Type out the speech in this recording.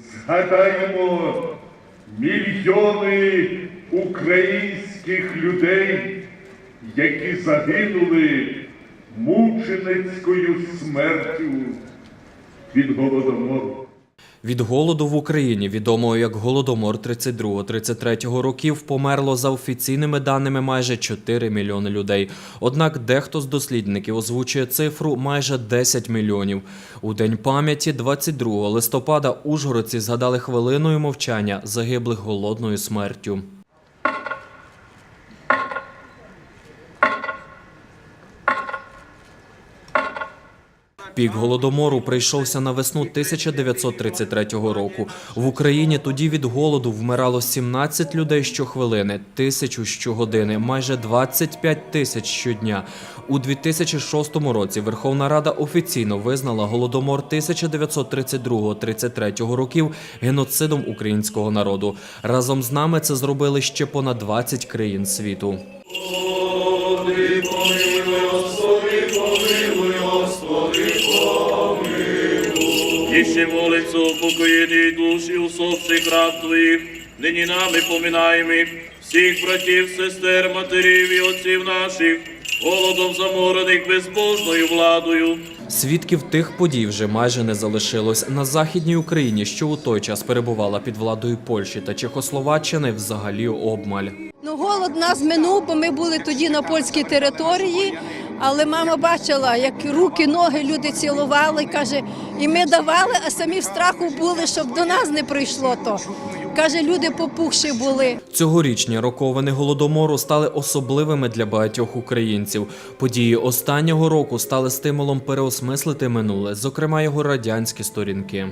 Згадаємо мільйони українських людей, які загинули мученицькою смертю від голодомору. Від голоду в Україні, відомого як Голодомор 32-33 років, померло за офіційними даними майже 4 мільйони людей. Однак дехто з дослідників озвучує цифру майже 10 мільйонів. У день пам'яті 22 листопада ужгородці згадали хвилиною мовчання загиблих голодною смертю. Пік голодомору прийшовся на весну 1933 року. В Україні тоді від голоду вмирало 17 людей щохвилини, тисячу щогодини, майже 25 тисяч щодня. У 2006 році Верховна Рада офіційно визнала голодомор 1932-33 років геноцидом українського народу. Разом з нами це зробили ще понад 20 країн світу. І ще молиться упокоєнні душі усопших раб твоїх, нині нами поминаємо всіх братів, сестер, матерів і отців наших, голодом заморених безбожною владою. Свідків тих подій вже майже не залишилось. На західній Україні, що у той час перебувала під владою Польщі та Чехословаччини, взагалі обмаль. Ну, голод нас минув, бо ми були тоді на польській території. Але мама бачила, як руки, ноги люди цілували, каже, і ми давали, а самі в страху були, щоб до нас не прийшло то. Каже, люди попухші були. Цьогорічні роковини голодомору стали особливими для багатьох українців. Події останнього року стали стимулом переосмислити минуле, зокрема його радянські сторінки.